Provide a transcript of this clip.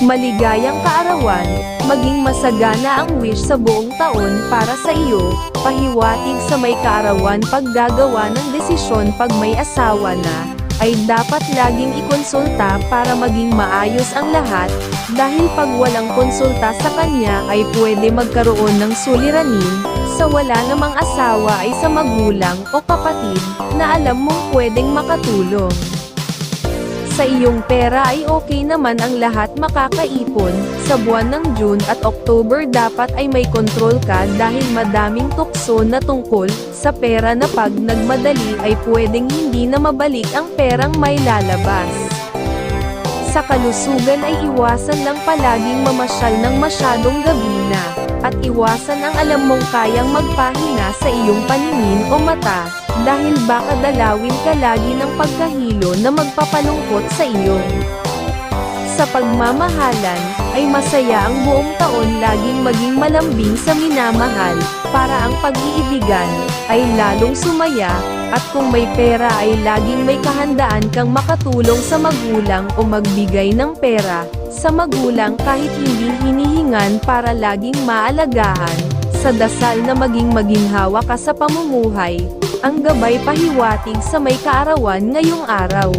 Maligayang kaarawan, maging masagana ang wish sa buong taon para sa iyo, pahiwatig sa may kaarawan paggagawa ng desisyon pag may asawa na, ay dapat laging ikonsulta para maging maayos ang lahat, dahil pag walang konsulta sa kanya ay pwede magkaroon ng suliranin, sa wala namang asawa ay sa magulang o kapatid, na alam mong pwedeng makatulong. Sa iyong pera ay okay naman ang lahat makakaipon, sa buwan ng June at October dapat ay may control ka dahil madaming tukso na tungkol sa pera na pag nagmadali ay pwedeng hindi na mabalik ang perang may lalabas. Sa kalusugan ay iwasan lang palaging mamasyal ng masyadong gabi na, at iwasan ang alam mong kayang magpahina sa iyong paningin o mata, dahil baka dalawin ka lagi ng pagkahilo na magpapalungkot sa iyo. Sa pagmamahalan, ay masaya ang buong taon laging maging malambing sa minamahal, para ang pag-iibigan, ay lalong sumaya, at kung may pera ay laging may kahandaan kang makatulong sa magulang o magbigay ng pera, sa magulang kahit hindi hinihingan para laging maalagaan, sa dasal na maging maginhawa ka sa pamumuhay, ang gabay pahiwatig sa may kaarawan ngayong araw.